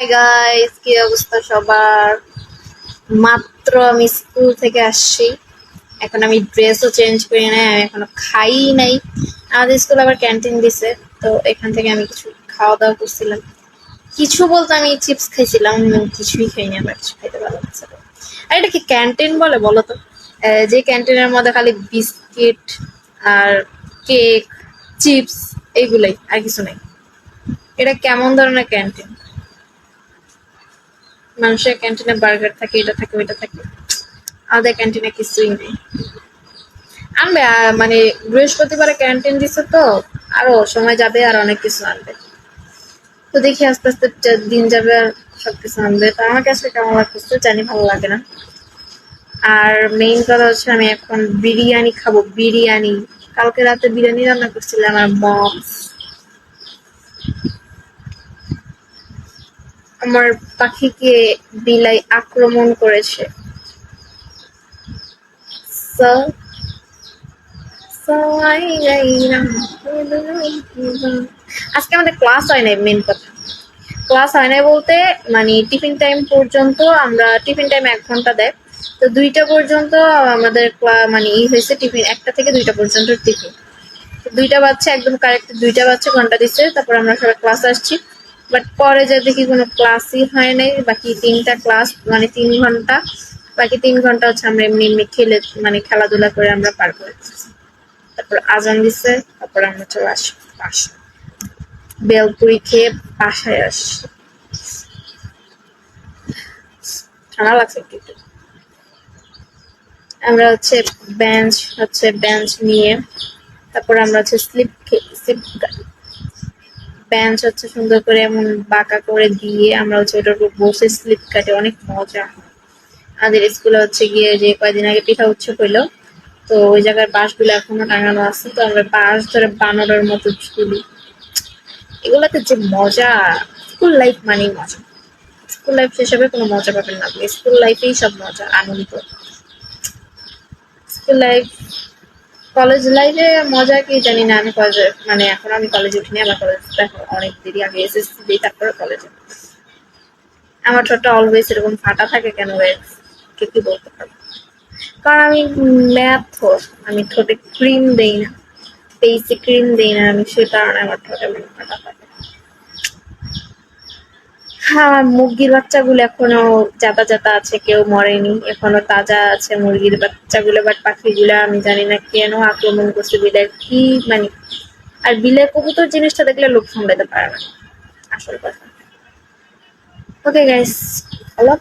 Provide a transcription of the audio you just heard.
Guys কি অবস্থা সবার? মাত্র আমি স্কুল থেকে আসছি। এখন আমি ড্রেসও চেঞ্জ করি নাই, আমি এখনও খাই নাই। আমাদের স্কুল আবার ক্যান্টিন দিছে, তো এখান থেকে আমি কিছু খাওয়া দাওয়া করছিলাম। কিছু বলতে আমি চিপস খাইছিলাম কিছুই খাইনি, আমার কিছু খাইতে ভালো লাগছে আর এটা কি ক্যান্টিন বলে বলো তো? যে ক্যান্টিনের মধ্যে খালি বিস্কিট আর কেক চিপস এইগুলাই, আর কিছু নেই। এটা কেমন ধরনের ক্যান্টিন মানুষের ক্যান্টিনে বার্গার থাকে, এটা থাকে, ওইটা থাকে। আমাদের ক্যান্টিনে কিছুই নেই। আনবে মানে বৃহস্পতিবারে ক্যান্টিন দিছে তো, আরও সময় যাবে আর অনেক কিছু আনবে। তো দেখি আস্তে আস্তে দিন যাবে আর সবকিছু আনবে। তো আমার কাছে কেমন লাগতেছে জানি ভালো লাগে না। আর মেইন কথা হচ্ছে আমি এখন বিরিয়ানি খাব, বিরিয়ানি। কালকে রাতে বিরিয়ানি রান্না করছিল আমার মম আমার পাখিকে বিলাই আক্রমণ করেছে। আজকে আমাদের ক্লাস হয় নাই মেন কথা। ক্লাস হয় নাই বলতে মানে টিফিন টাইম পর্যন্ত আমরা টিফিন টাইম এক ঘণ্টা দেয়। তো দুইটা পর্যন্ত আমাদের মানে ই হয়েছে টিফিন একটা থেকে দুইটা পর্যন্ত টিফিন দুইটা বাচ্চা একদম কারেক্ট দুইটা বাচ্চা ঘণ্টা দিচ্ছে, তারপর আমরা সবাই ক্লাস আসছি। বাট পরে যা দেখি কোনো ক্লাসই হয় নাই, বাকি তিনটা ক্লাস মানে তিন ঘণ্টা, বাকি তিন ঘণ্টা হচ্ছে আমরা এমনি এমনি খেলে মানে খেলাধুলা করে আমরা পার করে তারপর আজান দিছে, তারপর আমরা চলে আসি বেলপুরি খেয়ে বাসায় আসি। ঠান্ডা লাগছে একটু। আমরা হচ্ছে বেঞ্চ হচ্ছে বেঞ্চ নিয়ে, তারপর আমরা হচ্ছে স্লিপ স্লিপ বেঞ্চ হচ্ছে সুন্দর করে এমন বাঁকা করে দিয়ে আমরা হচ্ছে ওটার উপর বসে স্লিপ কাটে, অনেক মজা। আমাদের স্কুলে হচ্ছে গিয়ে যে কয়দিন আগে পিঠা উৎসব হইল, তো ওই জায়গার বাঁশগুলো এখনও টাঙানো আছে, তো আমরা বাঁশ ধরে বানরের মতো ঝুলি। এগুলোতে যে মজা স্কুল লাইফ মানেই মজা। স্কুল লাইফ হিসেবে কোনো মজা পাবেন না স্কুল লাইফেই সব মজা, আনন্দ। স্কুল লাইফ কলেজ লাইফে মজা কি জানি না, আমি কলেজে মানে এখন আমি কলেজে উঠিনি, আমার কলেজ অনেক দেরি আগে এসএসসি দিই তারপরে কলেজে আমার ঠোঁটটা অলওয়েজ এরকম ফাটা থাকে কেন? কে কি বলতে পারব কারণ আমি ম্যাথ আমি ঠোঁটে ক্রিম দেই না ফেসে ক্রিম দেই না, আমি সে কারণে আমার ঠোঁটে এমন ফাটা হ্যাঁ মুরগির বাচ্চাগুলো এখনও জাতা জাতা আছে, কেউ মরেনি। এখনও তাজা আছে মুরগির বাচ্চাগুলো বাট পাখিগুলো আমি জানি না কেন আক্রমণ করছে বিলের কি মানে আর বিলে কবুতর জিনিসটা দেখলে লোক সামলাতে পারে না। আসল কথা। ওকে গাইস আল্লাহ